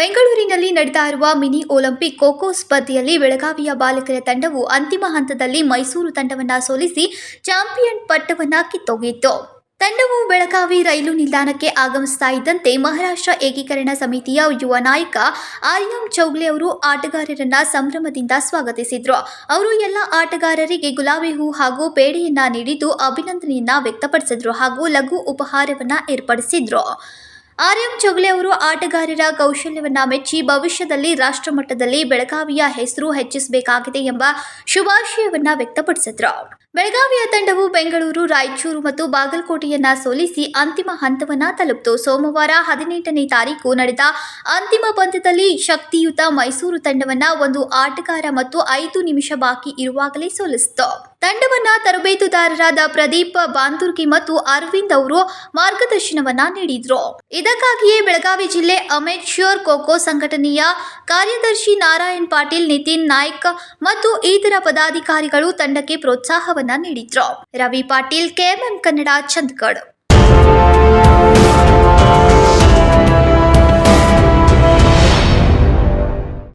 ನಡೆತಾ ಇರುವ mini Olympic kho kho ಸ್ಪರ್ಧೆಯಲ್ಲಿ ಬೆಳಗಾವಿಯ ಬಾಲಕರ ತಂಡವು ಅಂತಿಮ ಹಂತದಲ್ಲಿ ಮೈಸೂರು ತಂಡವನ್ನು ಸೋಲಿಸಿ ಚಾಂಪಿಯನ್ ಪಟ್ಟವನ್ನ ಕಿತ್ತೊಗೆಯಿತು. ತಂಡವು ಬೆಳಗಾವಿ ರೈಲು ನಿಲ್ದಾಣಕ್ಕೆ ಆಗಮಿಸ್ತಾ ಇದ್ದಂತೆ ಮಹಾರಾಷ್ಟ್ರ ಏಕೀಕರಣ ಸಮಿತಿಯ ಯುವ ನಾಯಕ ಆರ್ಯಂ ಚೌಗ್ಲೆ ಅವರು ಆಟಗಾರರನ್ನ ಸಂಭ್ರಮದಿಂದ ಸ್ವಾಗತಿಸಿದ್ರು. ಅವರು ಎಲ್ಲ ಆಟಗಾರರಿಗೆ ಗುಲಾಬಿ ಹೂ ಹಾಗೂ ಪೇಡೆಯನ್ನ ನೀಡಿದ್ದು ಅಭಿನಂದನೆಯನ್ನ ವ್ಯಕ್ತಪಡಿಸಿದ್ರು ಹಾಗೂ ಲಘು ಉಪಹಾರವನ್ನ ಏರ್ಪಡಿಸಿದ್ರು. ಆರ್ಯಂ ಚೊಗ್ಲೆ ಅವರು ಆಟಗಾರರ ಕೌಶಲ್ಯವನ್ನ ಮೆಚ್ಚಿ ಭವಿಷ್ಯದಲ್ಲಿ ರಾಷ್ಟ್ರಮಟ್ಟದಲ್ಲಿ ಬೆಳಗಾವಿಯ ಹೆಸರು ಹೆಚ್ಚಿಸಬೇಕಾಗಿದೆ ಎಂಬ ಶುಭಾಶಯವನ್ನ ವ್ಯಕ್ತಪಡಿಸಿದ್ರು. ಬೆಳಗಾವಿಯ ತಂಡವು ಬೆಂಗಳೂರು, ರಾಯಚೂರು ಮತ್ತು ಬಾಗಲಕೋಟೆಯನ್ನ ಸೋಲಿಸಿ ಅಂತಿಮ ಹಂತವನ್ನ ತಲುಪಿತು. ಸೋಮವಾರ ಹದಿನೆಂಟನೇ ತಾರೀಕು ನಡೆದ ಅಂತಿಮ ಪಂದ್ಯದಲ್ಲಿ ಶಕ್ತಿಯುತ ಮೈಸೂರು ತಂಡವನ್ನ ಒಂದು ಆಟಗಾರ ಮತ್ತು ಐದು ನಿಮಿಷ ಬಾಕಿ ಇರುವಾಗಲೇ ಸೋಲಿಸಿತು. ತಂಡವನ್ನ ತರಬೇತುದಾರರಾದ ಪ್ರದೀಪ್ ಬಾಂದುರ್ಗಿ ಮತ್ತು ಅರವಿಂದ್ ಅವರು ಮಾರ್ಗದರ್ಶನವನ್ನ ನೀಡಿದ್ರು. ಇದಕ್ಕಾಗಿಯೇ ಬೆಳಗಾವಿ ಜಿಲ್ಲೆ ಅಮೆಚ್ಯೂರ್ ಖೋಖೋ ಸಂಘಟನೆಯ ಕಾರ್ಯದರ್ಶಿ ನಾರಾಯಣ್ ಪಾಟೀಲ್, ನಿತಿನ್ ನಾಯ್ಕ ಮತ್ತು ಇತರ ಪದಾಧಿಕಾರಿಗಳು ತಂಡಕ್ಕೆ ಪ್ರೋತ್ಸಾಹವನ್ನ ನೀಡಿದ್ರು. ರವಿ ಪಾಟೀಲ್, ಕೆಎಂಎಂ ಕನ್ನಡ ಚಂದಗಢ